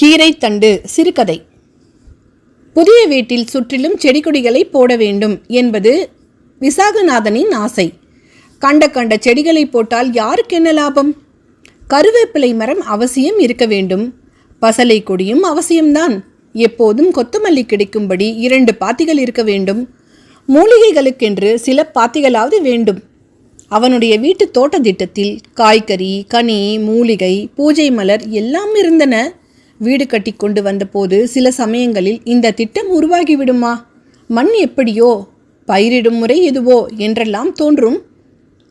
கீரை தண்டு சிறுகதை. புதிய வீட்டில் சுற்றிலும் செடி கொடிகளை போட வேண்டும் என்பது விசாகநாதனின் ஆசை. கண்ட கண்ட செடிகளை போட்டால் யாருக்கு என்ன லாபம்? கருவேப்பிலை மரம் அவசியம் இருக்க வேண்டும். பசலை கொடியும் அவசியம்தான். எப்போதும் கொத்தமல்லி கிடைக்கும்படி இரண்டு பாத்திகள் இருக்க வேண்டும். மூலிகைகளுக்கென்று சில பாத்திகளாவது வேண்டும். அவனுடைய வீட்டு தோட்ட திட்டத்தில் காய்கறி கனி மூலிகை பூஜை மலர் எல்லாம் இருந்தன. வீடு கட்டி கொண்டு வந்தபோது சில சமயங்களில் இந்த திட்டம் உருவாகிவிடுமா? மண் எப்படியோ? பயிரிடும் முறை எதுவோ? என்றெல்லாம் தோன்றும்.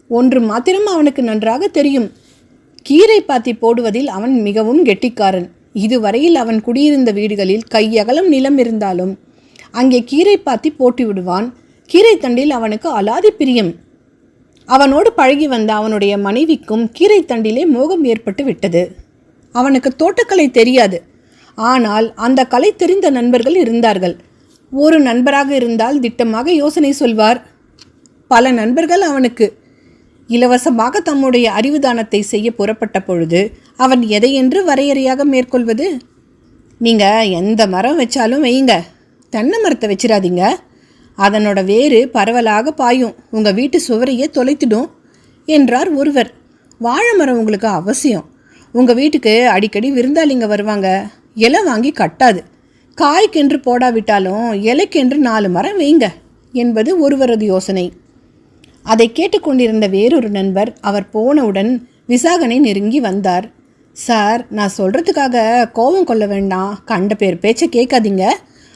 ஒன்று மாத்திரம் அவனுக்கு நன்றாக தெரியும். கீரை பாத்தி போடுவதில் அவன் மிகவும் கெட்டிக்காரன். இதுவரையில் அவன் குடியிருந்த வீடுகளில் கையகலம் நிலம் இருந்தாலும் அங்கே கீரை பாத்தி போட்டு விடுவான் கீரை தண்டில் அவனுக்கு அலாதி பிரியம். அவனோடு பழகி வந்த அவனுடைய மனைவிக்கும் கீரை தண்டிலே மோகம் ஏற்பட்டு விட்டது. அவனுக்கு தோட்டக்கலை தெரியாது. ஆனால் அந்த கலை தெரிந்த நண்பர்கள் இருந்தார்கள். ஒரு நண்பராக இருந்தால் திட்டமாக யோசனை சொல்வார். பல நண்பர்கள் அவனுக்கு இலவசமாக தம்முடைய அறிவுதானத்தை செய்ய புறப்பட்ட பொழுது அவன் எதையென்று வரையறையாக மேற்கொள்வது? நீங்கள் எந்த மரம் வச்சாலும் வையுங்க. தென்னை மரத்தை வச்சிடாதீங்க. அதனோட வேறு பரவலாக பாயும். உங்கள் வீட்டு சுவரையே தொலைத்திடும் என்றார் ஒருவர். வாழை மரம் உங்களுக்கு அவசியம். உங்கள் வீட்டுக்கு அடிக்கடி விருந்தாளிங்க வருவாங்க. இலை வாங்கி கட்டாது. காய்க்கென்று போடாவிட்டாலும் இலைக்கென்று நாலு மரம் வைங்க என்பது ஒருவரது யோசனை. அதை கேட்டுக்கொண்டிருந்த வேறொரு நண்பர் அவர் போனவுடன் விசாகனை நெருங்கி வந்தார். சார் நான் சொல்கிறதுக்காக கோபம் கொள்ள வேண்டாம். கண்ட பேர் பேச்சை கேட்காதீங்க.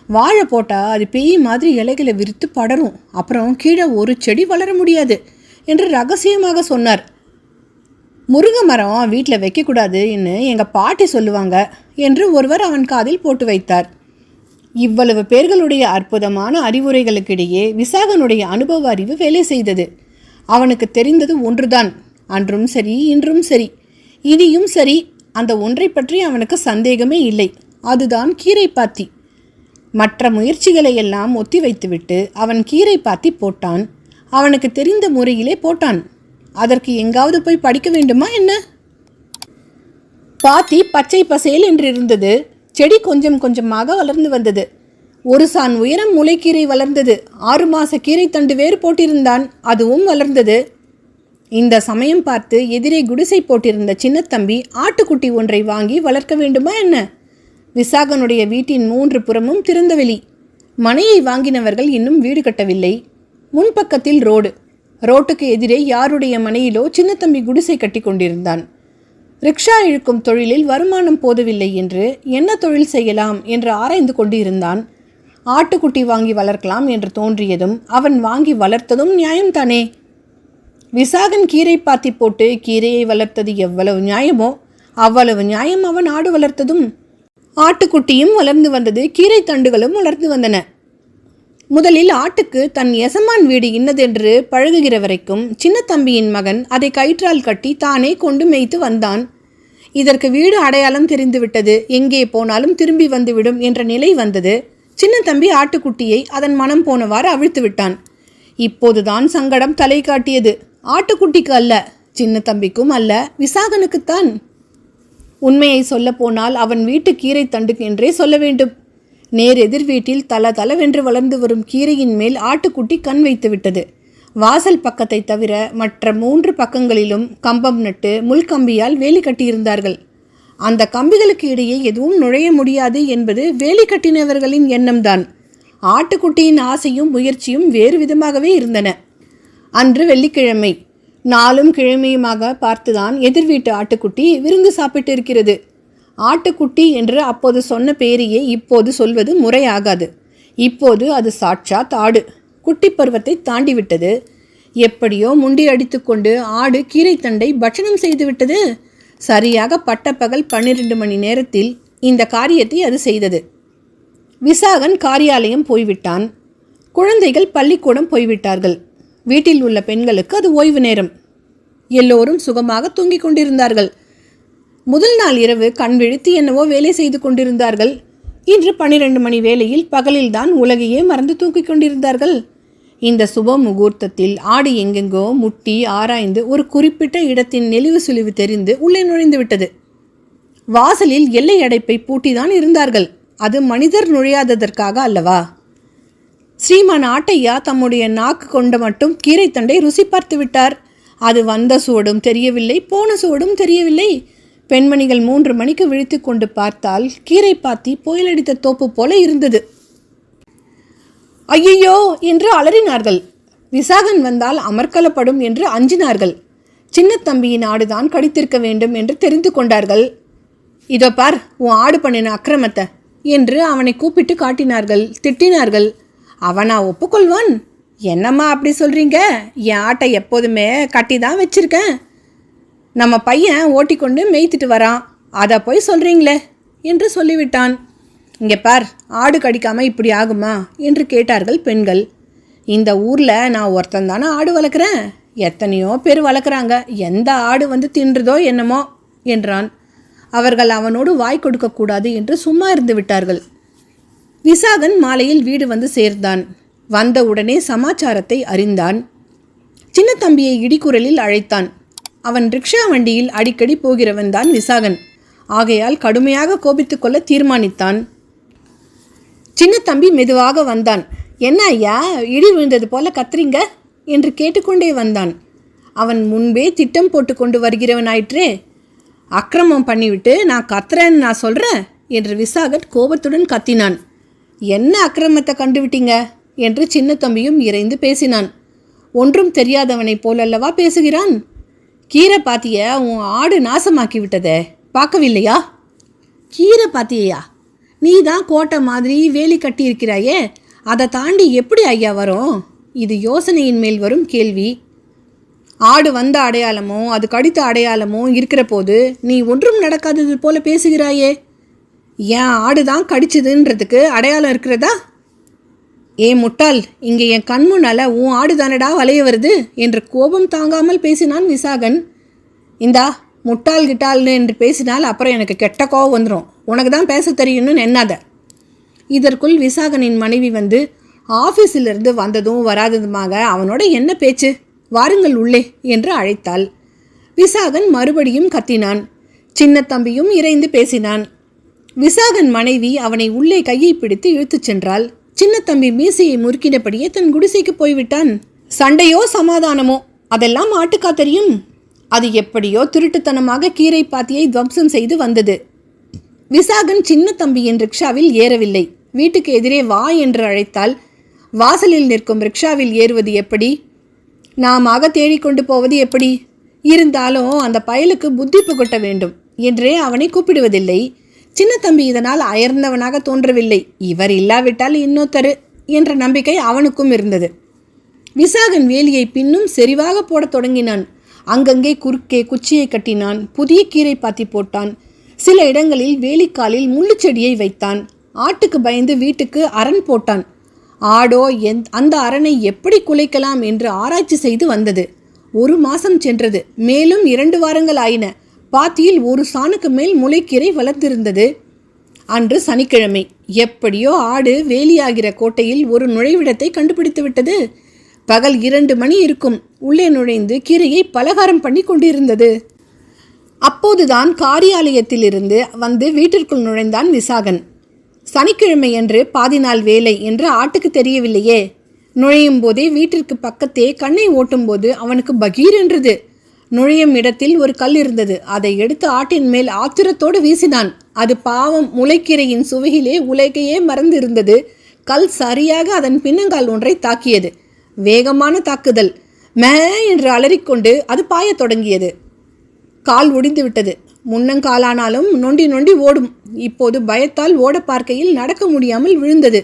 வாழை போட்டால் அது பேய் மாதிரி இலைகளை விரித்து படரும். அப்புறம் கீழே ஒரு செடி வளர முடியாது என்று ரகசியமாக சொன்னார். முருங்கை மரம் வீட்டில் வைக்கக்கூடாதுன்னு எங்கள் பாட்டி சொல்லுவாங்க என்று ஒருவர் அவன் காதில் போட்டு வைத்தார். இவ்வளவு பேர்களுடைய அற்புதமான அறிவுரைகளுக்கிடையே விசாகனுடைய அனுபவ அறிவு வேலை செய்தது. அவனுக்கு தெரிந்தது ஒன்றுதான் அன்றும் சரி இன்றும் சரி. இனியும் சரி அந்த ஒன்றை பற்றி அவனுக்கு சந்தேகமே இல்லை. அதுதான் கீரை பாத்தி. மற்ற முயற்சிகளை எல்லாம் ஒத்தி வைத்துவிட்டு அவன் கீரை பாத்தி போட்டான். அவனுக்கு தெரிந்த முறையிலே போட்டான். அதற்கு எங்காவது போய் படிக்க வேண்டுமா என்ன? பாத்தி பச்சை பசேல் என்று இருந்தது. செடி கொஞ்சம் கொஞ்சமாக வளர்ந்து வந்தது. ஒரு சான் உயரம் முளைக்கீரை வளர்ந்தது. ஆறு மாச கீரை தண்டு வேறு போட்டிருந்தான். அதுவும் வளர்ந்தது. இந்த சமயம் பார்த்து எதிரே குடிசை போட்டிருந்த சின்னத்தம்பி ஆட்டுக்குட்டி ஒன்றை வாங்கி வளர்க்க வேண்டுமா என்ன? விசாகனுடைய வீட்டின் மூன்று புறமும் திறந்தவெளி மனையை வாங்கினவர்கள் இன்னும் வீடு கட்டவில்லை. முன்பக்கத்தில் ரோடு. ரோட்டுக்கு எதிரே யாருடைய மனையிலோ சின்னத்தம்பி குடிசை கட்டி கொண்டிருந்தான். ரிக்ஷா இழுக்கும் தொழிலில் வருமானம் போதவில்லை என்று என்ன தொழில் செய்யலாம் என்று ஆராய்ந்து கொண்டிருந்தான். ஆட்டுக்குட்டி வாங்கி வளர்க்கலாம் என்று தோன்றியதும் அவன் வாங்கி வளர்த்ததும் நியாயம்தானே? விசாகன் கீரை பாத்தி போட்டு கீரையை வளர்த்தது எவ்வளவு நியாயமோ அவ்வளவு நியாயம் அவன் ஆடு வளர்த்ததும். ஆட்டுக்குட்டியும் வளர்ந்து வந்தது கீரை தண்டுகளும் வளர்ந்து வந்தன. முதலில் ஆட்டுக்கு தன் எசமான் வீடு இன்னதென்று பழகுகிற வரைக்கும் சின்ன தம்பியின் மகன் அதை கயிற்றால் கட்டி தானே கொண்டு மேய்த்து வந்தான். இதற்கு வீடு அடையாளம் தெரிந்துவிட்டது. எங்கே போனாலும் திரும்பி வந்துவிடும் என்ற நிலை வந்தது. சின்ன தம்பி ஆட்டுக்குட்டியை அதன் மனம் போனவாறு அவிழ்த்து விட்டான் இப்போதுதான் சங்கடம் தலை காட்டியது. ஆட்டுக்குட்டிக்கு அல்ல சின்ன தம்பிக்கும் அல்ல விசாகனுக்குத்தான். உண்மையை சொல்லப்போனால் அவன் வீட்டு கீரை தண்டுக்கு என்றே சொல்ல வேண்டும். நேர் எதிர் வீட்டில் தல தலவென்று வளர்ந்து வரும் கீரையின் மேல் ஆட்டுக்குட்டி கண் வைத்து விட்டது வாசல் பக்கத்தை தவிர மற்ற மூன்று பக்கங்களிலும் கம்பம் நட்டு முள்கம்பியால் வேலி கட்டியிருந்தார்கள். அந்த கம்பிகளுக்கு இடையே எதுவும் நுழைய முடியாது என்பது வேலி கட்டினவர்களின் எண்ணம்தான். ஆட்டுக்குட்டியின் ஆசையும் முயற்சியும் வேறு விதமாகவே இருந்தன. அன்று வெள்ளிக்கிழமை. நாளும் கிழமையுமாக பார்த்துதான் எதிர் வீட்டு ஆட்டுக்குட்டி விருந்து சாப்பிட்டு இருக்கிறது ஆட்டுக்குட்டி என்று அப்போது சொன்ன பேரையே இப்போது சொல்வது முறையாகாது. இப்போது அது சாட்சாத் ஆடு. குட்டி பருவத்தை தாண்டிவிட்டது. எப்படியோ முண்டி அடித்துக்கொண்டு ஆடு கீரைத்தண்டை பட்சணம் செய்துவிட்டது சரியாக பட்டப்பகல் பன்னிரண்டு மணி நேரத்தில் இந்த காரியத்தை அது செய்தது. விசாகன் காரியாலயம் போய்விட்டான். குழந்தைகள் பள்ளிக்கூடம் போய்விட்டார்கள். வீட்டில் உள்ள பெண்களுக்கு அது ஓய்வு நேரம். எல்லோரும் சுகமாக தூங்கிக் கொண்டிருந்தார்கள். முதல் நாள் இரவு கண் விழித்து என்னவோ வேலை செய்து கொண்டிருந்தார்கள். இன்று பன்னிரண்டு மணி வேளையில் பகலில்தான் உலகையே மறந்து தூக்கிக் கொண்டிருந்தார்கள். இந்த சுப முகூர்த்தத்தில் ஆடு எங்கெங்கோ முட்டி ஆராய்ந்து ஒரு குறிப்பிட்ட இடத்தின் நெளிவு சுழிவு தெரிந்து உள்ளே நுழைந்து விட்டது. வாசலில் எல்லை அடைப்பை பூட்டிதான் இருந்தார்கள். அது மனிதர் நுழையாததற்காக அல்லவா? ஸ்ரீமான் ஆட்டையா தம்முடைய நாக்கு கொண்ட மட்டும் கீரைத்தண்டை ருசி பார்த்து விட்டார். அது வந்த சுவடும் தெரியவில்லை போன சுவடும் தெரியவில்லை. பெண்மணிகள் மூன்று மணிக்கு விழித்து கொண்டு பார்த்தால் கீரை பாத்தி புயலடித்த தோப்பு போல இருந்தது. ஐயையோ என்று அலறினார்கள். விசாகன் வந்தால் அமர்க்கலப்படும் என்று அஞ்சினார்கள். சின்னத்தம்பியின் ஆடுதான் கடித்திருக்க வேண்டும் என்று தெரிந்து கொண்டார்கள். இதோ பார் உன் ஆடு பண்ணின அக்கிரமத்தை என்று அவனை கூப்பிட்டு காட்டினார்கள். திட்டினார்கள். அவனா ஒப்புக்கொள்வான்? என்னம்மா அப்படி சொல்றீங்க? என் ஆட்டை எப்போதுமே கட்டி தான் வச்சிருக்கேன். நம்ம பையன் ஓட்டிக்கொண்டு மேய்த்துட்டு வரான். அதை போய் சொல்கிறீங்களே என்று சொல்லிவிட்டான். இங்கே பார் ஆடு கடிக்காமல் இப்படி ஆகுமா? என்று கேட்டார்கள் பெண்கள். இந்த ஊரில் நான் ஒருத்தன் தானே ஆடு வளர்க்குறேன். எத்தனையோ பேர் வளர்க்குறாங்க. எந்த ஆடு வந்து தின்றுதோ என்னமோ? என்றான். அவர்கள் அவனோடு வாய் கொடுக்கக்கூடாது என்று சும்மா இருந்து விட்டார்கள். விசாகன் மாலையில் வீடு வந்து சேர்ந்தான். வந்த உடனே சமாச்சாரத்தை அறிந்தான். சின்ன தம்பியை இடிக்குரலில் அழைத்தான். அவன் ரிக்ஷா வண்டியில் அடிக்கடி போகிறவன் தான் விசாகன். ஆகையால் கடுமையாக கோபித்து கொள்ள தீர்மானித்தான். சின்ன தம்பி மெதுவாக வந்தான். என்ன ஐயா இடி விழுந்தது போல கத்துறீங்க? என்று கேட்டுக்கொண்டே வந்தான். அவன் முன்பே திட்டம் போட்டு கொண்டு வருகிறவனாயிற்றே அக்கிரமம் பண்ணிவிட்டு நான் கத்துறேன்னு நான் சொல்கிறேன் என்று விசாகட் கோபத்துடன் கத்தினான். என்ன அக்கிரமத்தை கண்டுவிட்டீங்க? என்று சின்ன தம்பியும் இறைந்து பேசினான். ஒன்றும் தெரியாதவனைப் போலல்லவா பேசுகிறான்? கீரை பாத்திய உன் ஆடு நாசமாக்கி விட்டதே பார்க்கவில்லையா? கீரை பாத்தியா நீ தான் கோட்டை மாதிரி வேலி கட்டியிருக்கிறாயே. அதை தாண்டி எப்படி ஐயா வரும்? இது யோசனையின் மேல் வரும் கேள்வி. ஆடு வந்த அடையாளமோ அது கடித்த அடையாளமோ இருக்கிற போது நீ ஒன்றும் நடக்காதது போல பேசுகிறாயே. ஏன் ஆடு தான் கடிச்சதுன்றதுக்கு அடையாளம் இருக்கிறதா? ஏ முட்டாள் இங்கே என் கண் முன்னால உன் ஆடு தானடா வளைய வருது? என்று கோபம் தாங்காமல் பேசினான் விசாகன். இந்தா முட்டாள் கிட்டாள்னு என்று பேசினால் அப்புறம் எனக்கு கெட்ட கோவம் வந்துடும் உனக்கு தான் பேச தெரியும்னு எண்ணாத. இதற்குள் விசாகனின் மனைவி வந்து ஆஃபீஸிலிருந்து வந்ததும் வராததுமாக அவனோட என்ன பேச்சு? வாருங்கள் உள்ளே என்று அழைத்தாள். விசாகன் மறுபடியும் கத்தினான். சின்ன தம்பியும் இறைந்து பேசினான். விசாகன் மனைவி அவனை உள்ளே கையை பிடித்து இழுத்துச் சென்றாள். சின்ன தம்பி மீசையை முறுக்கினபடியே தன் குடிசைக்கு போய்விட்டான். சண்டையோ சமாதானமோ அதெல்லாம் ஆட்டுக்கா தெரியும். அது எப்படியோ திருட்டுத்தனமாக கீரை பாத்தியை துவம்சம் செய்து வந்தது. விசாகன் சின்ன தம்பியின் ரிக்ஷாவில் ஏறவில்லை. வீட்டுக்கு எதிரே வா என்று அழைத்தால் வாசலில் நிற்கும் ரிக்ஷாவில் ஏறுவது எப்படி? நாமாக தேடிக்கொண்டு போவது எப்படி? இருந்தாலும் அந்த பயலுக்கு புத்தி புகட்ட வேண்டும் என்றே அவனை கூப்பிடுவதில்லை. சின்ன தம்பி இதனால் அயர்ந்தவனாக தோன்றவில்லை. இவர் இல்லாவிட்டால் இன்னொருத்தரு என்ற நம்பிக்கை அவனுக்கும் இருந்தது. விசாகன் வேலியை பின்னும் செறிவாக போடத் தொடங்கினான். அங்கங்கே குறுக்கே குச்சியை கட்டினான். புதிய கீரை பாத்தி போட்டான். சில இடங்களில் வேலிக்காலில் முள்ளுச்செடியை வைத்தான். ஆட்டுக்கு பயந்து வீட்டுக்கு அரண் போட்டான். ஆடோ எந் அந்த அரணை எப்படி குலைக்கலாம் என்று ஆராய்ச்சி செய்து வந்தது. ஒரு மாசம் சென்றது. மேலும் இரண்டு வாரங்கள் ஆயின. பாத்தியில் ஒரு சாணுக்கு மேல் முளைக்கீரை வளர்ந்திருந்தது. அன்று சனிக்கிழமை. எப்படியோ ஆடு வேலியாகிற கோட்டையில் ஒரு நுழைவிடத்தை கண்டுபிடித்து விட்டது. பகல் இரண்டு மணி இருக்கும். உள்ளே நுழைந்து கீரையை பலகாரம் பண்ணி கொண்டிருந்தது. அப்போதுதான் காரியாலயத்திலிருந்து வந்து வீட்டிற்குள் நுழைந்தான் விசாகன். சனிக்கிழமையன்று பாதி நாள் வேலை என்று ஆட்டுக்கு தெரியவில்லையே. நுழையும் போதே வீட்டிற்கு பக்கத்தே கண்ணை ஓட்டும்போது அவனுக்கு பகீர் என்றது. நுழையும் இடத்தில் ஒரு கல் இருந்தது. அதை எடுத்து ஆட்டின் மேல் ஆத்திரத்தோடு வீசினான். அது பாவம் முளைக்கீரையின் சுவையிலே உலகையே மறந்து இருந்தது கல் சரியாக அதன் பின்னங்கால் ஒன்றை தாக்கியது. வேகமான தாக்குதல். மே என்று அலறிக்கொண்டு அது பாயத் தொடங்கியது. கால் ஒடிந்து விட்டது முன்னங்காலானாலும் நொண்டி நொண்டி ஓடும். இப்போது பயத்தால் ஓட பார்க்கையில் நடக்க முடியாமல் விழுந்தது.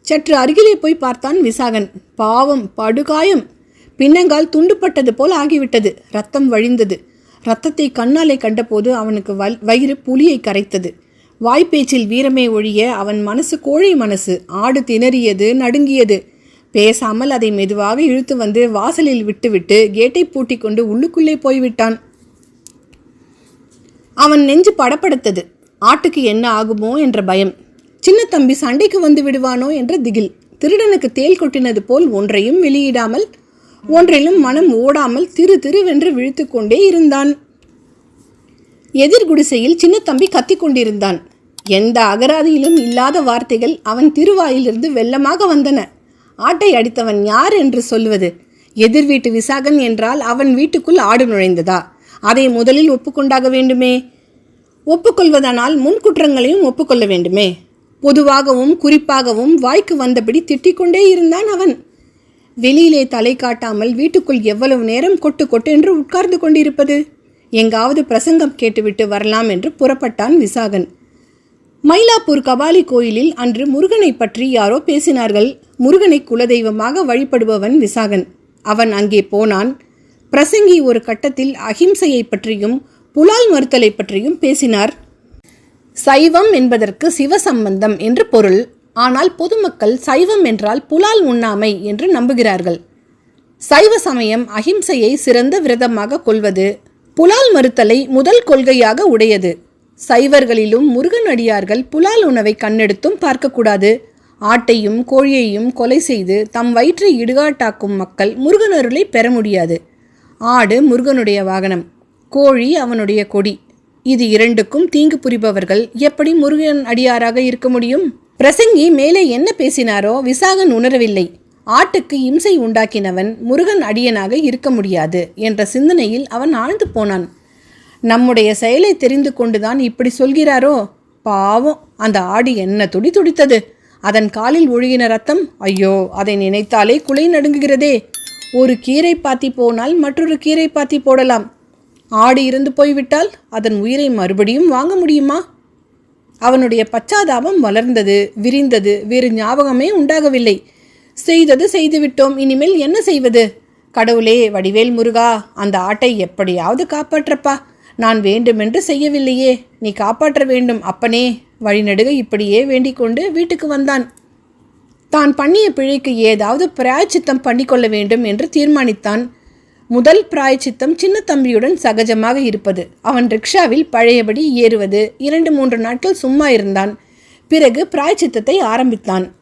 சற்று அருகிலே போய் பார்த்தான் விசாகன். பாவம் படுகாயம். பின்னங்கால் துண்டுப்பட்டது போல் ஆகிவிட்டது. ரத்தம் வழிந்தது. ரத்தத்தை கண்ணாலே கண்டபோது அவனுக்கு வல் வயிறு புலியை கரைத்தது. வாய்ப்பேச்சில் வீரமே ஒழிய அவன் மனசு கோழை மனசு. ஆடு திணறியது நடுங்கியது. பேசாமல் அதை மெதுவாக இழுத்து வந்து வாசலில் விட்டுவிட்டு கேட்டை பூட்டி கொண்டு உள்ளுக்குள்ளே போய்விட்டான். அவன் நெஞ்சு படப்படுத்தது ஆட்டுக்கு என்ன ஆகுமோ என்ற பயம். சின்ன தம்பி சண்டைக்கு வந்து விடுவானோ என்ற திகில். திருடனுக்கு தேல் கொட்டினது போல் ஒன்றையும் வெளியிடாமல் ஒன்றிலும் மனம் ஓடாமல் திரு திருவென்று விழித்து கொண்டே இருந்தான். எதிர் குடிசையில் சின்ன தம்பி கத்திக் கொண்டிருந்தான். எந்த அகராதியிலும் இல்லாத வார்த்தைகள் அவன் திருவாயிலிருந்து வெள்ளமாக வந்தன. ஆட்டை அடித்தவன் யார் என்று சொல்வது? எதிர் வீட்டு விசாகன் என்றால் அவன் வீட்டுக்குள் ஆடு நுழைந்ததா? அதை முதலில் ஒப்புக்கொண்டாக வேண்டுமே? ஒப்புக்கொள்வதனால் முன் குற்றங்களையும் ஒப்புக்கொள்ள வேண்டுமே? பொதுவாகவும் குறிப்பாகவும் வாய்க்கு வந்தபடி திட்டிக்கொண்டே இருந்தான் அவன். வெளியிலே தலை காட்டாமல் வீட்டுக்குள் எவ்வளவு நேரம் கொட்டு கொட்டு என்று உட்கார்ந்து கொண்டிருப்பது? எங்காவது பிரசங்கம் கேட்டுவிட்டு வரலாம் என்று புறப்பட்டான் விசாகன். மயிலாப்பூர் கபாலி கோயிலில் அன்று முருகனை பற்றி யாரோ பேசினார்கள். முருகனை குலதெய்வமாக வழிபடுபவன் விசாகன். அவன் அங்கே போனான். பிரசங்கி ஒரு கட்டத்தில் அகிம்சையை பற்றியும் புலால் மறுத்தலை பற்றியும் பேசினார். சைவம் என்பதற்கு சிவசம்பந்தம் என்று பொருள். ஆனால் பொதுமக்கள் சைவம் என்றால் புலால் உண்ணாமை என்று நம்புகிறார்கள். சைவ சமயம் அகிம்சையை சிறந்த விரதமாக கொள்வது புலால் மறுத்தலை முதல் கொள்கையாக உடையது. சைவர்களிலும் முருகன் அடியார்கள் புலால் உணவை கண்ணெடுத்தும் பார்க்கக்கூடாது. ஆட்டையும் கோழியையும் கொலை செய்து தம் வயிற்றை இடுகாட்டாக்கும் மக்கள் முருகனருளை பெற முடியாது. ஆடு முருகனுடைய வாகனம் கோழி அவனுடைய கொடி. இது இரண்டுக்கும் தீங்கு புரிபவர்கள் எப்படி முருகன் அடியாராக இருக்க முடியும்? பிரசங்கி மேலே என்ன பேசினாரோ விசாகன் உணரவில்லை. ஆட்டுக்கு இம்சை உண்டாக்கினவன் முருகன் அடியனாக இருக்க முடியாது என்ற சிந்தனையில் அவன் ஆழ்ந்து போனான். நம்முடைய செயலை தெரிந்து கொண்டுதான் இப்படி சொல்கிறாரோ? பாவம் அந்த ஆடு என்ன துடி துடித்தது? அதன் காலில் ஒழுகின ரத்தம்? ஐயோ அதை நினைத்தாலே குலை நடுங்குகிறதே. ஒரு கீரை பாத்தி போனால் மற்றொரு கீரை பாத்தி போடலாம். ஆடு இருந்து போய்விட்டால் அதன் உயிரை மறுபடியும் வாங்க முடியுமா? அவனுடைய பச்சாதாபம் வளர்ந்தது விரிந்தது வேறு ஞாபகமே உண்டாகவில்லை. செய்தது செய்துவிட்டோம் இனிமேல் என்ன செய்வது? கடவுளே வடிவேல் முருகா அந்த ஆட்டை எப்படியாவது காப்பாற்றப்பா. நான் வேண்டுமென்று செய்யவில்லையே நீ காப்பாற்ற வேண்டும் அப்பனே. வழிநடுக இப்படியே வேண்டிக் கொண்டு வீட்டுக்கு வந்தான். தான் பண்ணிய பிழைக்கு ஏதாவது பிராயச்சித்தம் பண்ணிக்கொள்ள வேண்டும் என்று தீர்மானித்தான். முதல் பிராயச்சித்தம் சின்ன தம்பியுடன் சகஜமாக இருப்பது. அவன் ரிக்ஷாவில் பழையபடி ஏறுவது. இரண்டு மூன்று நாட்கள் சும்மா இருந்தான். பிறகு பிராயச்சித்தத்தை ஆரம்பித்தான்.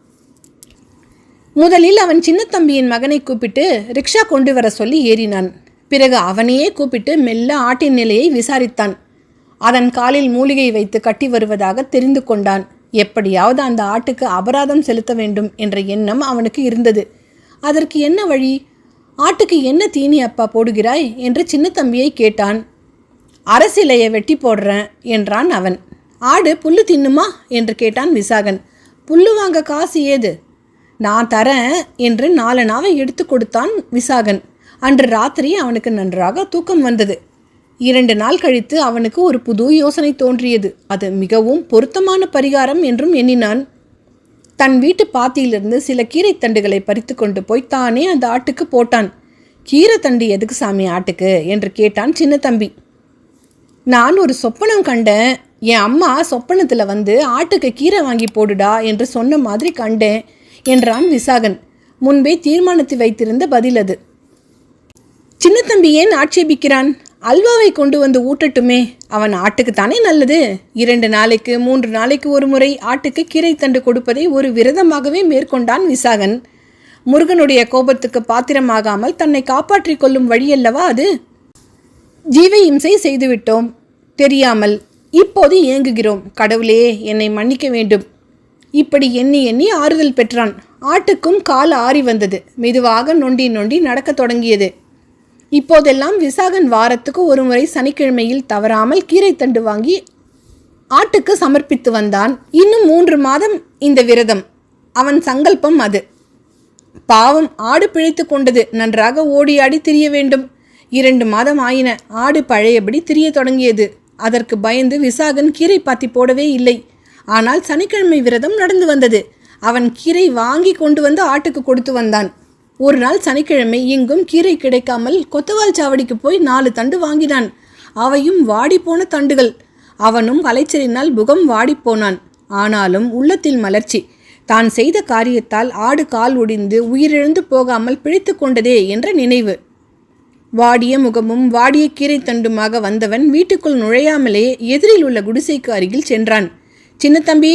முதலில் அவன் சின்ன தம்பியின் மகனை கூப்பிட்டு ரிக்ஷா கொண்டு வர சொல்லி ஏறினான். பிறகு அவனையே கூப்பிட்டு மெல்ல ஆட்டின் நிலையை விசாரித்தான். அதன் காலில் மூலிகை வைத்து கட்டி வருவதாக தெரிந்து கொண்டான். எப்படியாவது அந்த ஆட்டுக்கு அபராதம் செலுத்த வேண்டும் என்ற எண்ணம் அவனுக்கு இருந்தது. அதற்கு என்ன வழி? ஆட்டுக்கு என்ன தீனி அப்பா போடுகிறாய்? என்று சின்ன தம்பியை கேட்டான். அரசிலையை வெட்டி போடுறேன் என்றான் அவன். ஆடு புல்லு தின்னுமா? என்று கேட்டான் விசாகன். புல்லு வாங்க காசு ஏது? நான் தரேன் என்று நாலு நாவை எடுத்து கொடுத்தான் விசாகன். அன்று ராத்திரி அவனுக்கு நன்றாக தூக்கம் வந்தது. இரண்டு நாள் கழித்து அவனுக்கு ஒரு புது யோசனை தோன்றியது. அது மிகவும் பொருத்தமான பரிகாரம் என்றும் எண்ணினான். தன் வீட்டு பாத்தியிலிருந்து சில கீரைத்தண்டுகளை பறித்து கொண்டு போய் தானே அந்த ஆட்டுக்கு போட்டான். கீரைத்தண்டு எதுக்கு சாமி ஆட்டுக்கு? என்று கேட்டான் சின்ன தம்பி. நான் ஒரு சொப்பனம் கண்டேன். என் அம்மா சொப்பனத்தில் வந்து ஆட்டுக்கு கீரை வாங்கி போடுடா என்று சொன்ன மாதிரி கண்டேன் என்றான் விசாகன். முன்பே தீர்மானித்து வைத்திருந்த பதில் அது. சின்ன தம்பி ஏன் ஆட்சேபிக்கிறான்? அல்வாவை கொண்டு வந்து ஊட்டட்டுமே. அவன் ஆட்டுக்கு தானே நல்லது. இரண்டு நாளைக்கு மூன்று நாளைக்கு ஒரு முறை ஆட்டுக்கு கீரை தண்டு கொடுப்பதை ஒரு விரதமாகவே மேற்கொண்டான் விசாகன். முருகனுடைய கோபத்துக்கு பாத்திரமாகாமல் தன்னை காப்பாற்றிக் கொள்ளும் வழியல்லவா அது? ஜீவை இம்சை செய்துவிட்டோம். தெரியாமல் இப்போது இயங்குகிறோம் கடவுளே என்னை மன்னிக்க வேண்டும். இப்படி எண்ணி எண்ணி ஆறுதல் பெற்றான். ஆட்டுக்கும் கால் ஆறி வந்தது. மெதுவாக நொண்டி நொண்டி நடக்கத் தொடங்கியது. இப்போதெல்லாம் விசாகன் வாரத்துக்கு ஒரு முறை சனிக்கிழமையில் தவறாமல் கீரை தண்டு வாங்கி ஆட்டுக்கு சமர்ப்பித்து வந்தான். இன்னும் மூன்று மாதம் இந்த விரதம். அவன் சங்கல்பம் அது. பாவம் ஆடு பிழைத்து கொண்டது. நன்றாக ஓடியாடி திரிய வேண்டும். இரண்டு மாதம் ஆயின. ஆடு பழையபடி திரிய தொடங்கியது. அதற்கு பயந்து விசாகன் கீரை பாத்தி போடவே இல்லை. ஆனால் சனிக்கிழமை விரதம் நடந்து வந்தது. அவன் கீரை வாங்கி கொண்டு வந்து ஆட்டுக்கு கொடுத்து வந்தான். ஒரு நாள் சனிக்கிழமை எங்கும் கீரை கிடைக்காமல் கொத்தவால் சாவடிக்கு போய் நாலு தண்டு வாங்கினான். அவையும் வாடிப்போன தண்டுகள். அவனும் அலைச்சலினால் முகம் வாடிப்போனான் ஆனாலும் உள்ளத்தில் மலர்ச்சி. தான் செய்த காரியத்தால் ஆடு கால் ஒடிந்து உயிரிழந்து போகாமல் பிழைத்து கொண்டதே என்ற நினைவு. வாடிய முகமும் வாடிய கீரை தண்டுமாக வந்தவன் வீட்டுக்குள் நுழையாமலே எதிரில் உள்ள குடிசைக்கு அருகில் சென்றான். சின்னத்தம்பி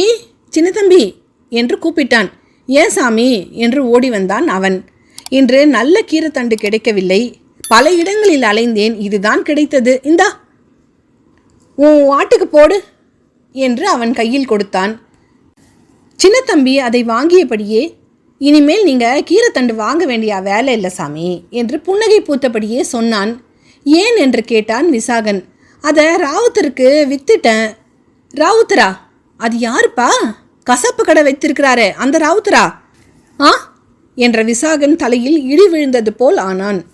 சின்னத்தம்பி என்று கூப்பிட்டான். ஏன் சாமி? என்று ஓடி வந்தான் அவன். இன்று நல்ல கீரைத்தண்டு கிடைக்கவில்லை. பல இடங்களில் அலைந்தேன் இதுதான் கிடைத்தது. இந்தா உன் ஆட்டுக்கு போடு என்று அவன் கையில் கொடுத்தான். சின்னத்தம்பி அதை வாங்கியபடியே இனிமேல் நீங்கள் கீரைத்தண்டு வாங்க வேண்டிய வேலை இல்லை சாமி என்று புன்னகை பூத்தபடியே சொன்னான். ஏன்? என்று கேட்டான் விசாகன். அதை ராவுத்தருக்கு வித்துட்டேன். ராவுத்தரா? அது யாருப்பா? கசப்பு கடை வைத்திருக்கிறாரே அந்த ராவுத்தரா? ஆ என்ற விசாகன் தலையில் இடி விழுந்தது போல் ஆனான்.